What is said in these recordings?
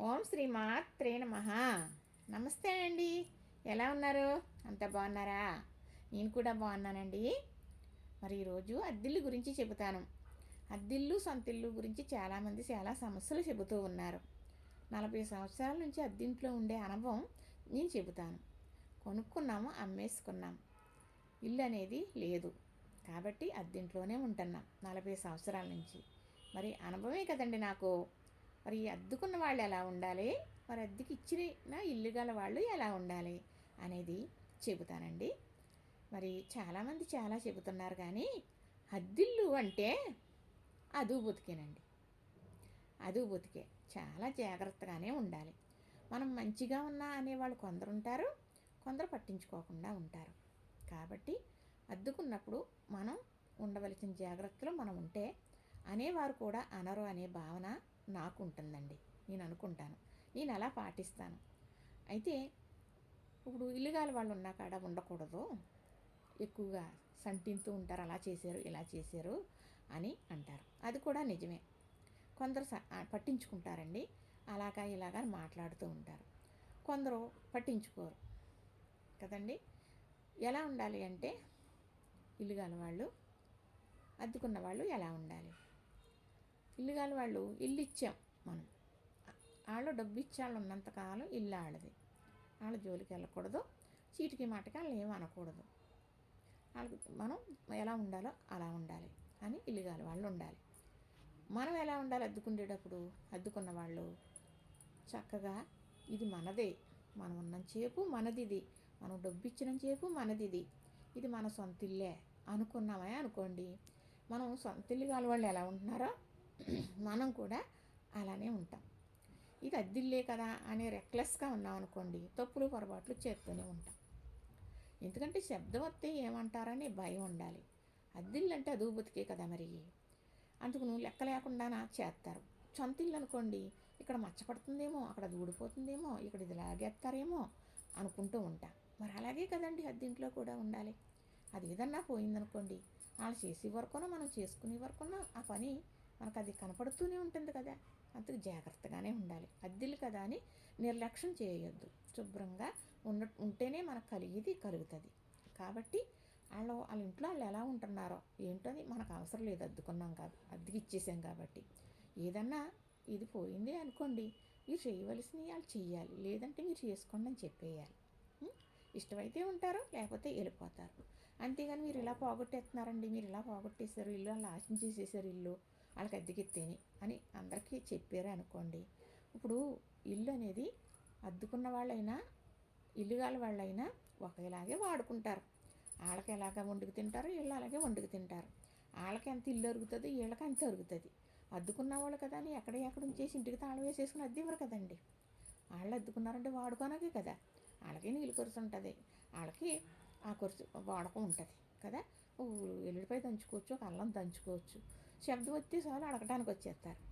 ఓం శ్రీ మాత్రే నమ. నమస్తే అండి. ఎలా ఉన్నారు? అంత బాగున్నారా? నేను కూడా బాగున్నానండి. మరి ఈరోజు అద్దిల్లు గురించి చెబుతాను. అద్దిల్లు సొంతిల్లు గురించి చాలామంది చాలా సమస్యలు చెబుతూ ఉన్నారు. నలభై సంవత్సరాల నుంచి అద్దింట్లో ఉండే అనుభవం నేను చెబుతాను. కొనుక్కున్నాము అమ్మేసుకున్నాం. ఇల్లు అనేది లేదు. కాబట్టి అద్దింట్లోనే ఉంటున్నాం నలభై సంవత్సరాల నుంచి. మరి అనుభవమే కదండి నాకు. మరి అద్దుకున్న వాళ్ళు ఎలా ఉండాలి? మరి అద్దెకి ఇచ్చిన ఇల్లు గల వాళ్ళు ఎలా ఉండాలి? అనేది చెబుతానండి. మరి చాలామంది చాలా చెబుతున్నారు కానీ అద్దిల్లు అంటే అదు బతికేనండి. అదు బతికే. చాలా జాగ్రత్తగానే ఉండాలి. మనం మంచిగా ఉన్నా అనేవాళ్ళు కొందరు ఉంటారు. కొందరు పట్టించుకోకుండా ఉంటారు. కాబట్టి అద్దుకున్నప్పుడు మనం ఉండవలసిన జాగ్రత్తలు మనం ఉంటే అనేవారు కూడా అనరు అనే భావన నాకు ఉంటుందండి నేను అనుకుంటాను నేను అలా పాటిస్తాను. అయితే ఇప్పుడు ఇల్లుగాలి వాళ్ళు ఉన్న కాడ ఉండకూడదు. ఎక్కువగా సంటింతూ ఉంటారు. అలా చేశారు ఇలా చేశారు అని అంటారు. అది కూడా నిజమే. కొందరు పట్టించుకుంటారండి. అలాగా ఇలాగా మాట్లాడుతూ ఉంటారు. కొందరు పట్టించుకోరు. కదండి? ఎలా ఉండాలి అంటే ఇల్లుగాల వాళ్ళు అద్దుకున్న వాళ్ళు ఎలా ఉండాలి? ఇల్లుగాల వాళ్ళు ఇల్లు ఇచ్చాం మనం. వాళ్ళు డబ్బు ఇచ్చాళ్ళు ఉన్నంతకాలం ఇల్లు ఆడది వాళ్ళ జోలికి వెళ్ళకూడదు చీటికి మాటకి వాళ్ళు ఏం అనకూడదు. వాళ్ళకి మనం ఎలా ఉండాలో అలా ఉండాలి అని ఇల్లుగాలి వాళ్ళు ఉండాలి. మనం ఎలా ఉండాలి అద్దుకుండేటప్పుడు? అద్దుకున్న వాళ్ళు చక్కగా ఇది మనదే మనం ఉన్నంతసేపు మనదిది మనం డబ్బు ఇచ్చినంతసేపు మనదిది. ఇది మన సొంత ఇల్లే అనుకున్నామే అనుకోండి మనం సొంత ఇల్లు కాని వాళ్ళు ఎలా ఉంటున్నారో మనం కూడా అలానే ఉంటాం. ఇది అద్దిల్లే కదా అనే రెక్లెస్గా ఉన్నాం అనుకోండి తప్పులు పొరపాట్లు చేస్తూనే ఉంటాం. ఎందుకంటే శబ్దం వస్తే ఏమంటారని భయం ఉండాలి. అద్దిల్లు అంటే అదుగు బతికే కదా మరి. అందుకు నువ్వు లెక్క లేకుండా చేస్తారు సొంత ఇల్లు అనుకోండి ఇక్కడ మచ్చపడుతుందేమో అక్కడ దూడిపోతుందేమో ఇక్కడ ఇది లాగేస్తారేమో అనుకుంటూ ఉంటా. మరి అలాగే కదండి అద్దింట్లో కూడా ఉండాలి. అది ఏదన్నా పోయిందనుకోండి వాళ్ళు చేసే వరకునో మనం చేసుకునే వరకున్నా ఆ పని మనకు అది కనపడుతూనే ఉంటుంది కదా. అందుకు జాగ్రత్తగానే ఉండాలి. అద్దెలు కదా అని నిర్లక్ష్యం చేయొద్దు. శుభ్రంగా ఉన్న ఉంటేనే మనకు కలిగేది కలుగుతుంది. కాబట్టి వాళ్ళు వాళ్ళ ఇంట్లో వాళ్ళు ఎలా ఉంటున్నారో ఏంటని మనకు అవసరం లేదు. అద్దుకున్నాం కాదు అద్దెకి ఇచ్చేసాం కాబట్టి. ఏదన్నా ఇది పోయింది అనుకోండి మీరు చేయవలసినవి వాళ్ళు చేయాలి లేదంటే మీరు చేసుకోండి అని చెప్పేయాలి. ఇష్టమైతే ఉంటారు లేకపోతే వెళ్ళిపోతారు. అంతేగాని మీరు ఇలా పోగొట్టేస్తున్నారండి మీరు ఇలా పోగొట్టేశారు ఇల్లు వాళ్ళు ఆశించేసేసారు ఇల్లు. వాళ్ళకి అద్దెకెత్తేని అని అందరికీ చెప్పారు అనుకోండి ఇప్పుడు ఇల్లు అనేది అద్దుకున్న వాళ్ళైనా ఇల్లుగాల వాళ్ళైనా ఒకేలాగే వాడుకుంటారు. వాళ్ళకి ఎలాగ వండుకు తింటారు వీళ్ళు అలాగే వండుకు తింటారు. వాళ్ళకి ఎంత ఇల్లు అరుగుతుంది వీళ్ళకి అంత అరుగుతుంది. అద్దుకున్న వాళ్ళు కదా అని ఎక్కడ ఎక్కడ ఉంచేసి ఇంటికి తాళం వేసేసుకుని అద్దె ఇవ్వరు కదండి. వాళ్ళు అద్దుకున్నారంటే వాడుకోనకే కదా. వాళ్ళకి నీళ్ళు కొరుసు ఉంటుంది. వాళ్ళకి ఆ కొరుసు వాడకం ఉంటుంది కదా. ఎల్లుడిపై దంచుకోవచ్చు ఒక అల్లం దంచుకోవచ్చు. శబ్దం వచ్చి చాలు అడగటానికి వచ్చేస్తారు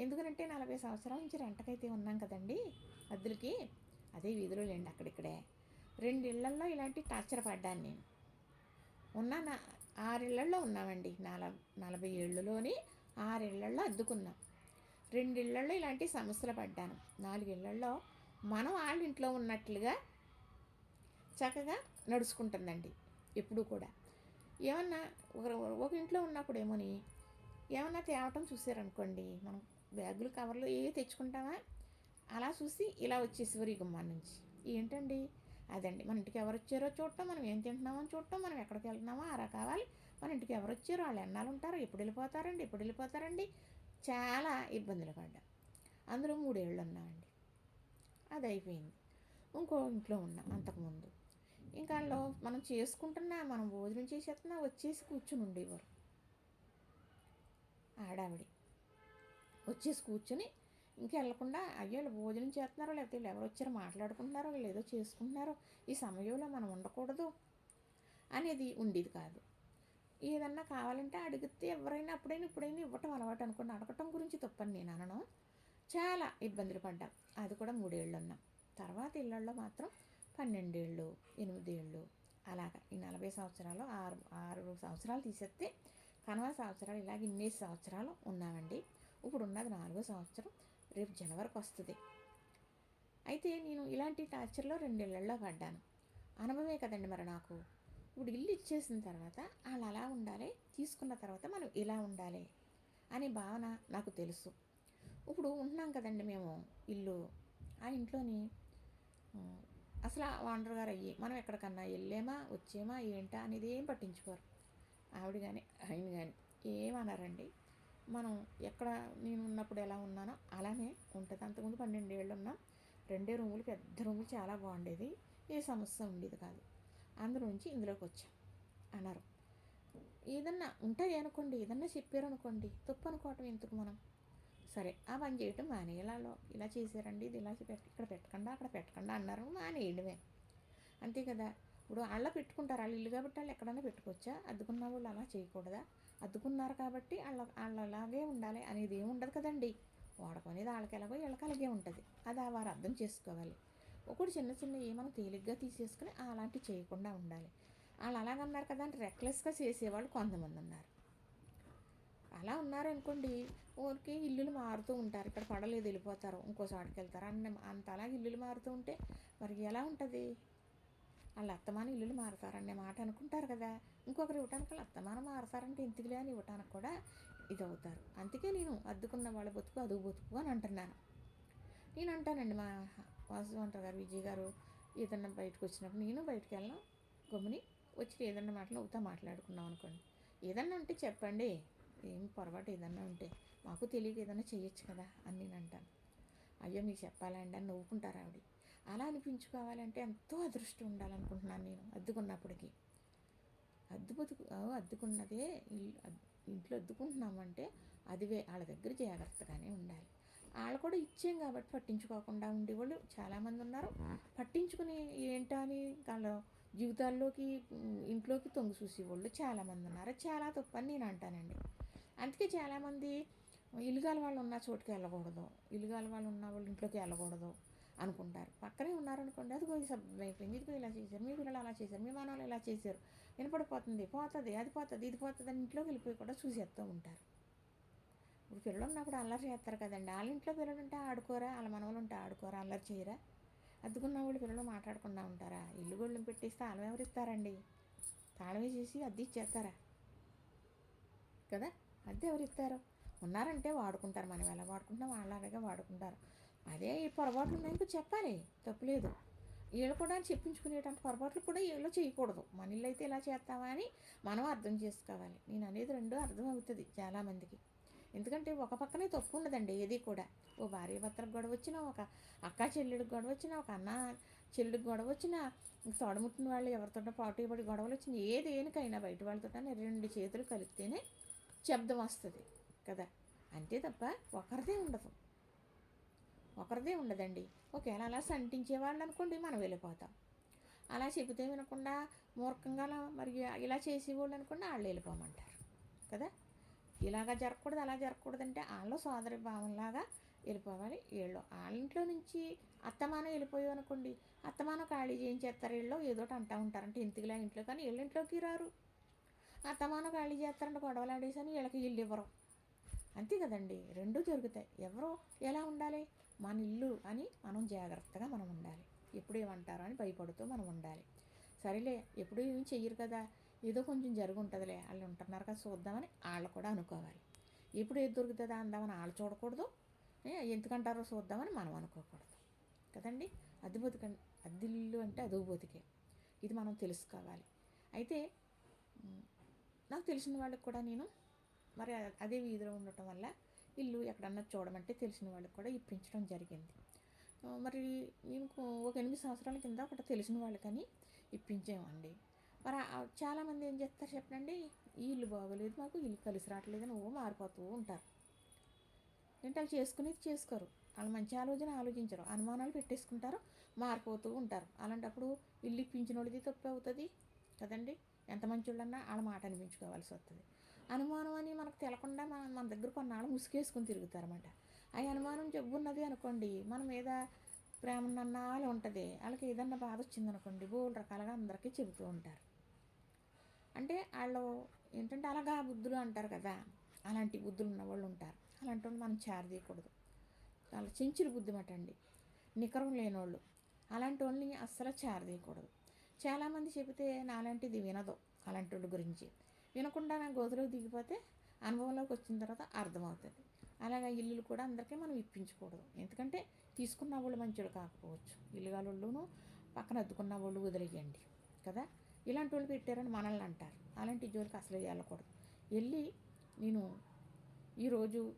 ఎందుకంటే నలభై సంవత్సరాల నుంచి రెంటకైతే ఉన్నాం కదండి అద్దులకి. అదే వీధిలో లేండి అక్కడిక్కడే. రెండు ఇళ్ళల్లో ఇలాంటి టార్చర్ పడ్డాను నేను. ఉన్నా నా ఆరిళ్ళల్లో ఉన్నామండి. నల నలభై ఏళ్ళలోని ఆరిళ్ళల్లో అద్దుకున్నాం. రెండిళ్ళల్లో ఇలాంటి సమస్యలు పడ్డాను. నాలుగిళ్ళల్లో మనం వాళ్ళ ఇంట్లో ఉన్నట్లుగా చక్కగా నడుచుకుంటుందండి ఎప్పుడు కూడా. ఏమన్నా ఒక ఒక ఇంట్లో ఉన్నప్పుడేమోని ఏమన్నా తేవటం చూసారనుకోండి మనం బ్యాగులు కవర్లు ఏ తెచ్చుకుంటామా? అలా చూసి ఇలా వచ్చేసేవారు ఈ గుమ్మా నుంచి. ఏంటండి? అదండి. మన ఇంటికి ఎవరు వచ్చారో చూడటం మనం ఏం తింటున్నామో చూడటం మనం ఎక్కడికి వెళ్తున్నామో అలా కావాలి మన ఇంటికి ఎవరు వచ్చారో వాళ్ళు ఎన్నాళ్ళు ఉంటారో ఎప్పుడు వెళ్ళిపోతారండి ఎప్పుడు వెళ్ళిపోతారండి? చాలా ఇబ్బందులు పడ్డా. అందులో మూడేళ్ళు ఉన్నామండి. అది అయిపోయింది. ఇంకో ఇంట్లో ఉన్నాం అంతకుముందు. ఇంకా మనం చేసుకుంటున్నా మనం భోజనం చేసేస్తున్నా వచ్చేసి కూర్చుని ఉండేవారు. ఆడావిడి. వచ్చేసి కూర్చొని ఇంకా వెళ్ళకుండా అయ్యో భోజనం చేస్తున్నారో లేకపోతే వీళ్ళు ఎవరు వచ్చారో మాట్లాడుకుంటున్నారో వీళ్ళు ఏదో చేసుకుంటున్నారో ఈ సమయంలో మనం ఉండకూడదు అనేది ఉండేది కాదు. ఏదన్నా కావాలంటే అడిగితే ఎవరైనా అప్పుడైనా ఇప్పుడైనా ఇవ్వటం అలవాటు అనుకోండి అడగటం గురించి తప్పని నేను అనను. చాలా ఇబ్బందులు పడ్డాం. అది కూడా మూడేళ్ళు ఉన్నాం తర్వాత ఇళ్ళల్లో మాత్రం పన్నెండేళ్ళు ఎనిమిదేళ్ళు అలాగా. ఈ నలభై సంవత్సరాలు ఆరు ఆరు సంవత్సరాలు తీసేస్తే కనవ సంవత్సరాలు ఇలాగ ఇన్ని సంవత్సరాలు ఉన్నామండి ఇప్పుడు ఉన్నది నాలుగో సంవత్సరం రేపు జనవరికి వస్తుంది. అయితే నేను ఇలాంటి టార్చర్లో రెండేళ్ళలో పడ్డాను. అనుభవమే కదండి మరి నాకు. ఇప్పుడు ఇల్లు ఇచ్చేసిన తర్వాత వాళ్ళు అలా ఉండాలి తీసుకున్న తర్వాత మనం ఇలా ఉండాలి అనే భావన నాకు తెలుసు. ఇప్పుడు ఉంటున్నాం కదండి మేము ఇల్లు. ఆ ఇంట్లోని అసలు ఆ ఓనర్ గారు అయ్యి మనం ఎక్కడికన్నా వెళ్ళేమా వచ్చేమా ఏంటా అనేది ఏం పట్టించుకోరు. ఆవిడ కానీ ఆయన కానీ ఏమన్నారండి మనం ఎక్కడ నేను ఉన్నప్పుడు ఎలా ఉన్నానో అలానే ఉంటుంది. అంతకుముందు పన్నెండు ఏళ్ళు ఉన్నాం రెండే రూములు పెద్ద రూములు చాలా బాగుండేది. ఏ సమస్య ఉండేది కాదు. అందులో నుంచి ఇందులోకి వచ్చాం. అన్నారు. ఏదన్నా ఉంటాయి అనుకోండి ఏదన్నా చెప్పారు అనుకోండి తప్పు అనుకోవటం ఎందుకు మనం? సరే ఆ పని చేయటం మానేయాలో. ఇలా చేశారండి ఇది ఇలా పెట్టి ఇక్కడ పెట్టకుండా అక్కడ పెట్టకుండా అన్నారు. మానేయడమే. అంతే కదా? ఇప్పుడు వాళ్ళ పెట్టుకుంటారు వాళ్ళు ఇల్లు కాబట్టి వాళ్ళు ఎక్కడైనా పెట్టుకోవచ్చా? అద్దుకున్న వాళ్ళు అలా చేయకూడదా? అద్దుకున్నారు కాబట్టి వాళ్ళ వాళ్ళు అలాగే ఉండాలి అనేది ఏమి ఉండదు కదండి. వాడకం అనేది వాళ్ళకి ఎలాగో వీళ్ళకి అలాగే ఉంటుంది. అది ఆ వారు అర్థం చేసుకోవాలి. ఒకటి చిన్న చిన్న ఏమైనా తేలిగ్గా తీసేసుకుని అలాంటివి చేయకుండా ఉండాలి. వాళ్ళు అలాగన్నారు కదా అని రెక్లెస్గా చేసేవాళ్ళు కొంతమంది ఉన్నారు. అలా ఉన్నారనుకోండి ఊరికి ఇల్లులు మారుతూ ఉంటారు. ఇక్కడ పడలేదు వెళ్ళిపోతారు ఇంకో వెళ్తారు. అన్న అంత అలాగే ఇల్లులు మారుతూ ఉంటే మరి ఎలా ఉంటుంది? వాళ్ళు అత్తమాన ఇల్లులు మారుతారనే మాట అనుకుంటారు కదా. ఇంకొకరు ఇవ్వటానికి వాళ్ళు అత్తమాన మారుతారంటే ఎందుకులే అని ఇవ్వటానికి కూడా ఇది అవుతారు అందుకే నేను అద్దుకున్న వాళ్ళ బతుకు అదుగు బతుకు అని అంటున్నాను. నేను అంటానండి మా వాసువంటర్ గారు విజయ్ గారు ఏదన్నా బయటకు వచ్చినప్పుడు నేను బయటకు వెళ్ళాం గమ్ముని వచ్చి ఏదన్నా మాటలు అవుతా మాట్లాడుకున్నాం అనుకోండి. ఏదన్నా ఉంటే చెప్పండి. ఏం పొరపాటు ఏదన్నా ఉంటే. మాకు తెలియక ఏదన్నా చేయొచ్చు కదా అని నేను అంటాను. అయ్యో మీకు చెప్పాలండి అని నవ్వుకుంటారు ఆవిడ. అలా అనిపించుకోవాలంటే ఎంతో అదృష్టం ఉండాలనుకుంటున్నాను నేను అద్దుకున్నప్పటికీ. అద్దుబతుకు అద్దుకున్నదే ఇల్లు ఇంట్లో అద్దుకుంటున్నామంటే అదివే వాళ్ళ దగ్గర జాగ్రత్తగానే ఉండాలి. వాళ్ళు కూడా ఇచ్చాం కాబట్టి పట్టించుకోకుండా ఉండేవాళ్ళు చాలామంది ఉన్నారు. పట్టించుకుని ఏంటా అని వాళ్ళ జీవితాల్లోకి ఇంట్లోకి తొంగి చూసేవాళ్ళు చాలామంది ఉన్నారు. చాలా తప్పు అని నేను అంటానండి. అందుకే చాలామంది ఇల్లుగాల వాళ్ళు ఉన్న చోటుకి వెళ్ళకూడదు. ఇల్లుగాల వాళ్ళు ఉన్న వాళ్ళు ఇంట్లోకి వెళ్ళకూడదు. అనుకుంటారు. పక్కనే ఉన్నారనుకోండి అదిగో కొంచెం అయిపోయింది ఇదిగో ఇలా చేశారు? మీ పిల్లలు అలా చేశారు మీ మనవాళ్ళు ఇలా చేశారు. వినపడిపోతుంది పోతుంది అది పోతుంది ఇది పోతుంది అని ఇంట్లోకి వెళ్ళిపోయి కూడా చూసేస్తూ ఉంటారు. ఇప్పుడు పిల్లలు ఉన్నప్పుడు అల్లరి చేస్తారు కదండి. వాళ్ళ ఇంట్లో పిల్లలు ఉంటే ఆడుకోరా? వాళ్ళ మనవలు ఉంటే ఆడుకోరా? అల్లరి చేయరా? అద్దుకున్న వాళ్ళు పిల్లలు మాట్లాడకుండా ఉంటారా? ఇల్లు గొళ్ళెం పెట్టిస్తే తాళం ఎవరు ఇస్తారండి? తాళం వేసేసి అద్దె ఇచ్చేస్తారా? కదా? అద్దె ఎవరు ఇస్తారు? ఉన్నారంటే వాడుకుంటారు మనం ఎలా వాడుకుంటున్నాం వాళ్ళలాగే వాడుకుంటారు. అదే ఈ పొరపాట్లు ఉన్నాయో చెప్పాలి. తప్పులేదు. వీళ్ళు కూడా చెప్పించుకునేటువంటి పొరపాట్లు కూడా వీళ్ళు చేయకూడదు. మన ఇల్లు అయితే ఇలా చేస్తావా అని మనం అర్థం చేసుకోవాలి. నేను అనేది రెండు అర్థం అవుతుంది చాలామందికి ఎందుకంటే ఒక పక్కనే తప్పు ఉండదండి ఏది కూడా. ఓ భార్య భర్తలకు గొడవ వచ్చినా ఒక అక్క చెల్లెడికి గొడవ వచ్చినా ఒక అన్న చెల్లెడికి గొడవ వచ్చినా ఇంక తోడముట్టిన వాళ్ళు ఎవరితోటో పాటు పడి గొడవలు వచ్చినా ఏ దేనికైనా బయట వాళ్ళతో రెండు చేతులు కలిపితేనే శబ్దం వస్తుంది కదా. అంతే తప్ప ఒకరిదే ఉండదు. ఒకరిదే ఉండదండి. ఒకవేళ అలా సంటించే వాళ్ళు అనుకోండి మనం వెళ్ళిపోతాం. అలా చెబితే వినకుండా మూర్ఖంగా మరి ఇలా చేసేవాళ్ళు అనుకోండి వాళ్ళు వెళ్ళిపోమంటారు. కదా? ఇలాగ జరగకూడదు అలా జరగకూడదు అంటే వాళ్ళు సోదరి భావంలాగా వెళ్ళిపోవాలి వీళ్ళు. వాళ్ళ ఇంట్లో నుంచి అత్తమానం వెళ్ళిపోయావు అనుకోండి అత్తమానం ఖాళీ చేయించేస్తారు వీళ్ళు ఏదో ఒకటి అంటూ ఉంటారంటే. ఇంతకులా ఇంట్లో కానీ వీళ్ళ ఇంట్లోకి రారు. అత్తమానం ఖాళీ చేస్తారంటే గొడవలు ఆడేసని వీళ్ళకి ఇల్లు ఇవ్వరు. అంతే కదండి. రెండూ జరుగుతాయి. ఎవరో ఎలా ఉండాలి? మన ఇల్లు అని మనం జాగ్రత్తగా మనం ఉండాలి. ఎప్పుడు ఏమంటారో అని భయపడుతూ మనం ఉండాలి. సరేలే ఎప్పుడు ఏం చెయ్యరు కదా. ఏదో కొంచెం జరుగుంటుందిలే వాళ్ళు ఉంటున్నారు కదా చూద్దామని వాళ్ళు కూడా అనుకోవాలి. ఎప్పుడు ఏది దొరుకుతుందా అందామని వాళ్ళు చూడకూడదు. ఎందుకంటారో చూద్దామని మనం అనుకోకూడదు. కదండి? అద్దె బతుక అద్దిల్లు అంటే అదో బతికే. ఇది మనం తెలుసుకోవాలి. అయితే నాకు తెలిసిన వాళ్ళకి కూడా నేను మరి అదే వీధిలో ఉండటం వల్ల ఇల్లు ఎక్కడన్నా చూడమంటే తెలిసిన వాళ్ళకి కూడా ఇప్పించడం జరిగింది. మరి మేము ఒక ఎనిమిది సంవత్సరాల కింద ఒకటి తెలిసిన వాళ్ళకని ఇప్పించామండి. మరి చాలామంది ఏం చేస్తారు చెప్పండి? ఈ ఇల్లు బాగోలేదు మాకు ఇల్లు కలిసి రావట్లేదు అని ఓ మారిపోతూ ఉంటారు. ఏంటి వాళ్ళు చేసుకునేది చేసుకోరు. వాళ్ళు మంచి ఆలోచన ఆలోచించరు. అనుమానాలు పెట్టేసుకుంటారు మారిపోతూ ఉంటారు. అలాంటప్పుడు ఇల్లు ఇప్పించిన వాళ్ళది తప్పు అవుతుంది కదండి? ఎంత మంచోళ్ళన్నా వాళ్ళ మాట అనిపించుకోవాల్సి వస్తుంది. అనుమానం అని మనకు తెలకుండా మన మన దగ్గర కొన్నాళ్ళు ముసుగేసుకుని తిరుగుతారన్నమాట. ఆ అనుమానం జబ్బున్నది అనుకోండి మనం ఏదో ప్రేమ నన్నాలు ఉంటుంది వాళ్ళకి ఏదన్నా బాధ వచ్చిందనుకోండి బోల్ రకాలుగా అందరికీ చెబుతూ ఉంటారు. అంటే వాళ్ళు ఏంటంటే అలాగా బుద్ధులు అంటారు కదా అలాంటి బుద్ధులు ఉన్న వాళ్ళు ఉంటారు. అలాంటి వాళ్ళు మనం చేరదీయకూడదు తీయకూడదు. చాలా చెంచులు బుద్ధిమట అండి నికరం లేనోళ్ళు. అలాంటి వాళ్ళని అస్సలు చేరదీయకూడదు చాలామంది చెబితే నాలాంటిది వినదు అలాంటి వాళ్ళ గురించి. వినకుండా నా దిగిపోతే అనుభవంలోకి వచ్చిన తర్వాత అర్థమవుతుంది. అలాగే ఇల్లులు కూడా అందరికీ మనం ఇప్పించకూడదు. ఎందుకంటే తీసుకున్న వాళ్ళు మంచోళ్ళు కాకపోవచ్చు. ఇల్లుగాలోళ్ళును పక్కన అద్దుకున్న వాళ్ళు వదిలేయండి కదా? ఇలాంటి వాళ్ళు పెట్టారని మనల్ని అంటారు. అలాంటి జోలికి అసలు వెళ్ళకూడదు. వెళ్ళి నేను ఈరోజు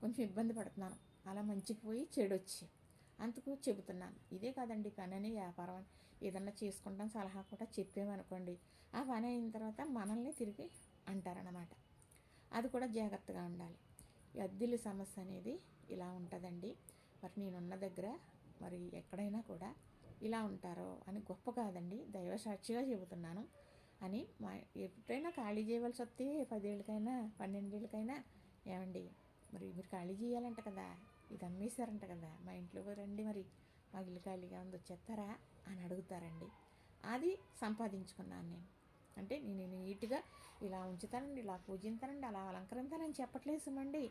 కొంచెం ఇబ్బంది పడుతున్నాను. అలా మంచికి పోయి చెడు వచ్చి అందుకు చెబుతున్నాను ఇదే కాదండి పని అని వ్యాపారం. ఏదన్నా చేసుకుంటాం సలహా కూడా చెప్పామనుకోండి. ఆ పని అయిన తర్వాత మనల్ని తిరిగి అంటారనమాట అది కూడా జాగ్రత్తగా ఉండాలి. ఈ అద్దెల సమస్య అనేది ఇలా ఉంటుందండి. మరి నేనున్న దగ్గర మరి ఎక్కడైనా కూడా ఇలా ఉంటారో అని గొప్ప కాదండి. దైవ సాక్షిగా చెబుతున్నాను. అని మా ఎప్పుడైనా ఖాళీ చేయవలసి వస్తే పదేళ్ళకైనా పన్నెండేళ్ళకైనా ఏమండి? మరి మీరు ఖాళీ చేయాలంట కదా. ఇది అమ్మేశారంట కదా. మా ఇంట్లో రండి మరి. మా ఇల్లు ఖాళీగా ఉంది అని అడుగుతారండి. అది సంపాదించుకున్నాను నేను. అంటే నేను నీట్గా ఇలా ఉంచుతానండి ఇలా పూజింతానండి అలా అలంకరించానని చెప్పట్లేసమండి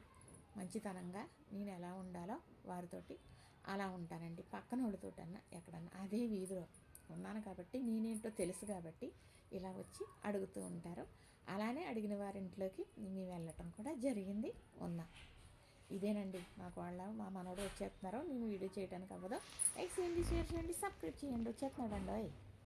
మంచితనంగా నేను ఎలా ఉండాలో వారితోటి అలా ఉంటానండి. పక్కన వాళ్ళతోటన్నా ఎక్కడన్నా. అదే వీధిలో ఉన్నాను కాబట్టి నేనేంటో తెలుసు కాబట్టి ఇలా వచ్చి అడుగుతూ ఉంటారు. అలానే అడిగిన వారింట్లోకి మేము వెళ్ళటం కూడా జరిగింది. ఉన్నాను ఇదేనండి. మాకు వాళ్ళ మా మనవడు వచ్చేస్తున్నారు నేను వీడియో చేయడానికి అవ్వదు. లైక్ చేయండి షేర్ చేయండి సబ్స్క్రైబ్ చేయండి. వచ్చేస్తున్నాడండి.